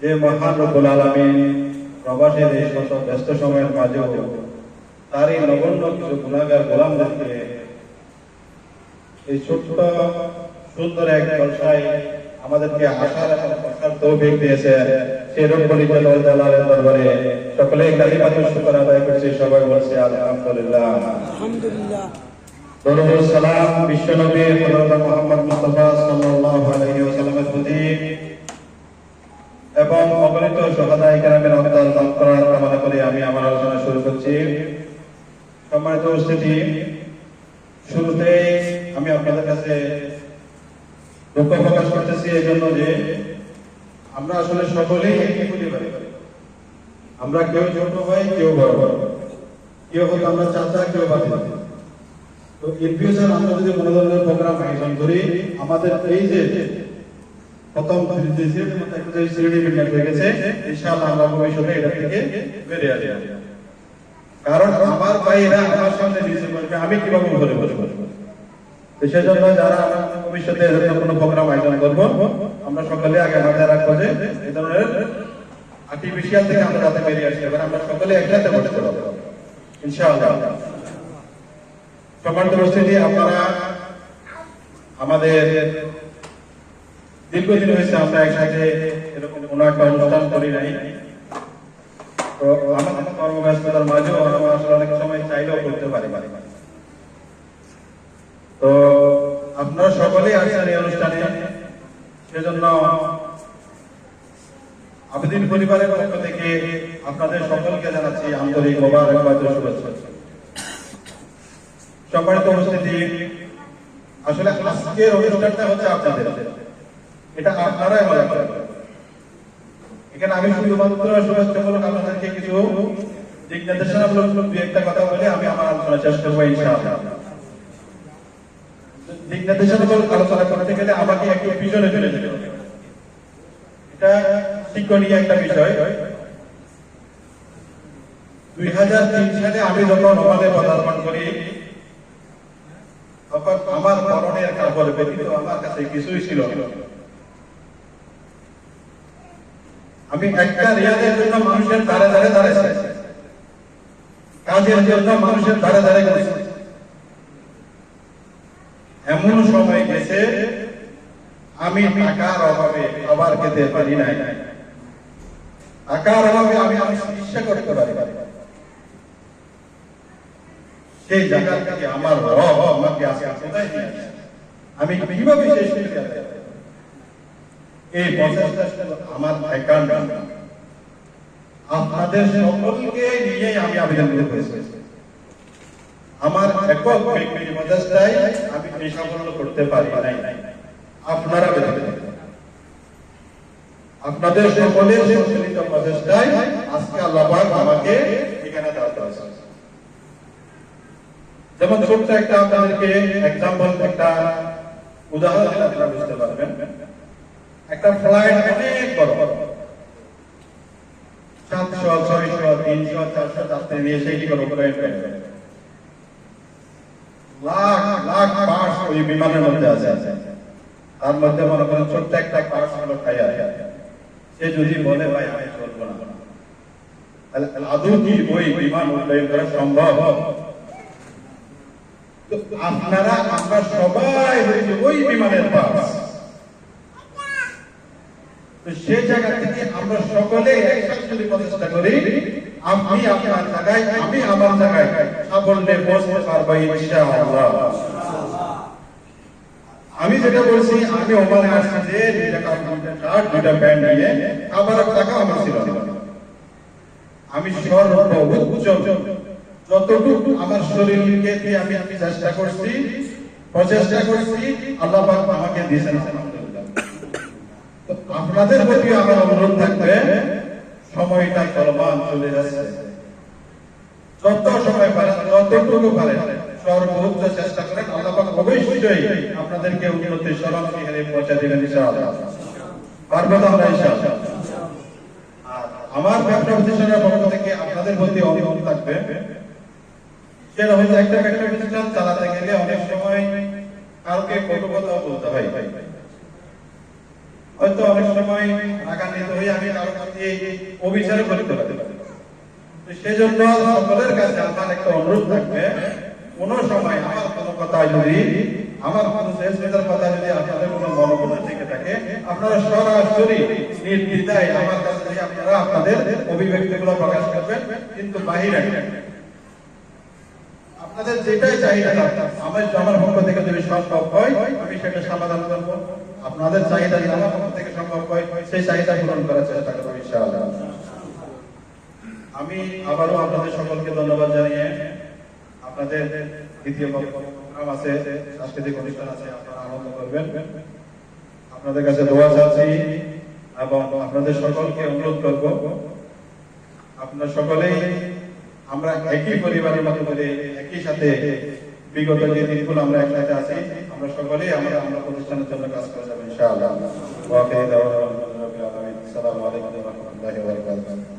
যে মহান রব্বুল আলামিন প্রবাসীর এই শত ব্যস্ত সময়ের মাঝেও তার এই নগণ্য কিছু গুণাগার গোলামদেরকে এই ছোট্ট সুন্দর এক জলসায় আমাদেরকে আসার এবং বসার তৌফিক দিয়েছে। সেই রব্বুল জালালের দরবারে সকলে কালিমাতুর শুকর আদায় করছি সবাই বলছে আলহামদুলিল্লাহ। আলহামদুলিল্লাহ। দরুদ সালাম বিশ্বনবী হযরত মুহাম্মদ মুস্তাফা সাল্লাল্লাহু আলাইহি ওয়াসাল্লামের প্রতি এবং অগণিত কেরামের অবদান দান করার কামনা করে আমি আমার আলোচনা শুরু করছি। সম্মানিত উপস্থিতি, শুরুতে আমি আপনাদের কাছে দুঃখ প্রকাশ করতেছি এই জন্য যে আমরা আসলে সকলেই আমরা কেউ ছোট ভাই কেউ বড় বড় কেউ হয়তো আমরা চাচা, কেউ বাবা তো ইন আমরা যদি কোনো ধরনের প্রোগ্রাম আয়োজন করি, আমাদের এই যে প্রথম শ্রেণির মতো একটা যে শ্রেণি বিন্যাস হয়ে গেছে, ইনশাআল্লাহ আমরা ভবিষ্যতে এটা থেকে বেরিয়ে আসব। কারণ আমার ভাইরা আমার সামনে নিচে বসবে আমি কীভাবে উপরে বসবো? তো সেজন্য যারা ভবিষ্যতে এরকম কোনো প্রোগ্রাম আয়োজন করব, আমরা সকলে আগে মাথায় রাখব যে এই ধরনের আর্টিফিশিয়াল থেকে আমরা যাতে বেরিয়ে আসতে পারি, আমরা সকলে একসাথে বসতে পারব ইনশাআল্লাহ সম্মানিত উপস্থিতি আপনারা আমাদের দীর্ঘদিন হয়েছে, আমরা একসাথে একটা অনুষ্ঠান করি নাই। তো আমাদের কর্মব্যস্ততার মাঝেও আমরা আসলে অনেক সময় চাইলেও করতে পারি তো আপনারা সকলেই আসছেন এই অনুষ্ঠানে, সেজন্য আবেদিন পরিবারের পক্ষ থেকে আপনাদের সকলকে জানাচ্ছি আন্তরিক মোবারকবাদ শুভেচ্ছা। সম্মানিত উপস্থিতি, আসলে আজকের অনুষ্ঠানটা হচ্ছে আপনাদের। এটা আপনারাই মজা করেন এখানে আমি শুধুমাত্র শুভেচ্ছামূলক আপনাদেরকে কিছু দিক নির্দেশনামূলক দু একটা কথা বলে আমি আমার আলোচনা শেষ করব, ইনশাআল্লাহ। দিক নির্দেশনামূলক আলোচনা করতে গেলে আমাকে একটু পিছনে চলে যেতে হবে। এটা শিক্ষণীয় একটা বিষয়। দুই হাজার তিন সালে আমি যখন ওমানে পদার্পণ করি, তখন আমার মরণের কাপড় ব্যতীত আমার কাছে কিছুই ছিল না। আমি একটা রিয়াদের জন্য মানুষের ধারে ধারে দাঁড়াইছি কাজের জন্য মানুষের ধারে ধারে গেছি এমন সময় গেছে, আমি টাকার অভাবে খাবার খেতে পারি নাই টাকার অভাবে আমি আমি চিকিৎসা করতে পারি। সেই জায়গা থেকে আমার রব আমাকে আসছে? আমি কীভাবে শেষ যাবে এই আমার একান্ত আপনাদের সকলকে নিয়ে আমি আবেদন আমার একক আমি করতে পারি আপনারা আপনাদের সকলের প্রচেষ্টায় আজকে আল্লাহ আমাকে এখানে দাঁড়াতে যেমন ছোট্ট একটা আপনাদেরকে এক্সাম্পল একটা উদাহরণ আপনারা বুঝতে পারবেন। একটা ফ্লাইট অনেক বড় সাতশো তিনশো, চারশো নিয়ে সেই লাখ লাখ ওই বিমানের মধ্যে আছে। তার মধ্যে মনে করেন ছোট্ট একটা হলো সে যদি বলে, ভাই, আমি চলবো না। আদৌ কি ওই বিমান উন্নয়ন করা সম্ভব? আপনারা, আমরা সবাই ওই বিমানের পার্স। জায়গা থেকে আমরা সকলে করি। আপনি আপনার জায়গায়, আমি আমার জায়গায় সাফল্যে আমি যেটা বলছি, আমি আসছি যে নিয়ে খাবার টাকা আমার ছিল আমি সর্ব উচ্চ, যতটুকু আমার শরীরকে আমি আমি চেষ্টা করছি, প্রচেষ্টা করছি, আল্লাহ আমাকে দিয়েছেন। আপনাদের প্রতি আমার অনুরোধ থাকবে, সময়টা চলমান চলে যাচ্ছে। যত সময় পারেন, যতটুকু পারেন, সর্বোচ্চ চেষ্টা করেন অবশ্যই আপনাদেরকে উন্নতির স্মরণ এখানে পৌঁছে দিবেন আমরা ব্যবসা প্রতিষ্ঠানের পক্ষ থেকে আপনাদের প্রতি অনুরোধ থাকবে একটা ব্যবসা প্রতিষ্ঠান চালাতে গেলে অনেক সময় কাউকে কটু কথা বলতে হয়। হয়তো অনেক সময় রাগান্বিত হয়ে আমি কারও প্রতি অবিচার করতে পারি। সেজন্য সকলের কাছে আমার একটা অনুরোধ থাকবে, কোন সময় আমার কোনো কথা যদি আমার কোনো শেষমেতার কথা যদি আপনাদের কোনো মনোবল থেকে থাকে, আপনারা সরাসরি নির্দ্বিধায় আমার কাছে যদি আপনারা আপনাদের অভিব্যক্তিগুলো প্রকাশ করবেন, কিন্তু বাহিরে আপনাদের যেটাই চাহিদা আমার আমার পক্ষ থেকে যদি সম্ভব হয়, আমি সেটা সমাধান করব। আপনাদের চাহিদা যদি আমার পক্ষ থেকে সম্ভব হয়, সেই চাহিদা পূরণ করার চেষ্টা করব ইনশাআল্লাহ। আমি আবারও আপনাদের সকলকে ধন্যবাদ জানিয়ে আপনাদের দ্বিতীয় প্রোগ্রাম আছে, সাংস্কৃতিক অনুষ্ঠান আছে, আপনারা আনন্দ করবেন। আপনাদের কাছে দোয়া চাচ্ছি এবং আপনাদের সকলকে অনুরোধ করব, আপনারা সকলেই আমরা একই পরিবারের মতো করে, একই সাথে বিগত যে দিনগুলো আমরা একসাথে আছি, আমরা সকলে আমরা আমরা প্রতিষ্ঠানের জন্য কাজ করে যাব, ইনশাআল্লাহ। ওয়া আখিরু দাওয়ানা আলহামদুলিল্লাহি আলামিন। আসসালামু আলাইকুম ওয়া রাহমাতুল্লাহি ওয়া বারাকাতুহু।